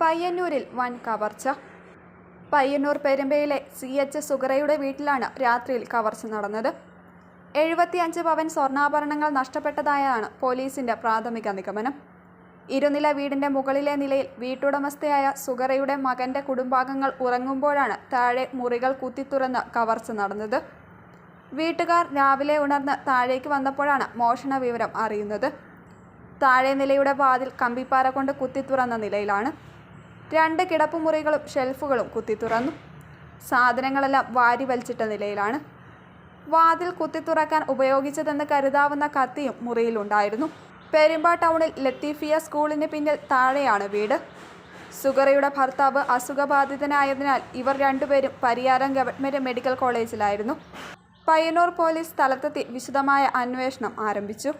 പയ്യന്നൂരിൽ വൻ കവർച്ച. പയ്യന്നൂർ പെരുമ്പയിലെ സി എച്ച് സുഗറയുടെ വീട്ടിലാണ് രാത്രിയിൽ കവർച്ച നടന്നത്. എഴുപത്തിയഞ്ച് പവൻ സ്വർണാഭരണങ്ങൾ നഷ്ടപ്പെട്ടതായാണ് പോലീസിന്റെ പ്രാഥമിക നിഗമനം. ഇരുനില വീടിന്റെ മുകളിലെ നിലയിൽ വീട്ടുടമസ്ഥയായ സുഗറയുടെ മകന്റെ കുടുംബാംഗങ്ങൾ ഉറങ്ങുമ്പോഴാണ് താഴെ മുറികൾ കുത്തിത്തുറന്ന് കവർച്ച നടന്നത്. വീട്ടുകാർ രാവിലെ ഉണർന്ന് താഴേക്ക് വന്നപ്പോഴാണ് മോഷണ വിവരം അറിയുന്നത്. താഴെ നിലയുടെ വാതിൽ കമ്പിപ്പാറ കൊണ്ട് കുത്തിത്തുറന്ന നിലയിലാണ്. രണ്ട് കിടപ്പുമുറികളും ഷെൽഫുകളും കുത്തിത്തുറന്നു സാധനങ്ങളെല്ലാം വാരി വലിച്ചിട്ട നിലയിലാണ്. വാതിൽ കുത്തിത്തുറക്കാൻ ഉപയോഗിച്ചതെന്ന് കരുതാവുന്ന കത്തിയും മുറിയിലുണ്ടായിരുന്നു പെരുമ്പ ടൗണിൽ ലത്തീഫിയ സ്കൂളിന് പിന്നിൽ താഴെയാണ് വീട്. സുഗറയുടെ ഭർത്താവ് അസുഖബാധിതനായതിനാൽ ഇവർ രണ്ടുപേരും പരിയാരം ഗവൺമെന്റ് മെഡിക്കൽ കോളേജിലായിരുന്നു. പയ്യന്നൂർ പോലീസ് സ്ഥലത്തെത്തി വിശദമായ അന്വേഷണം ആരംഭിച്ചു.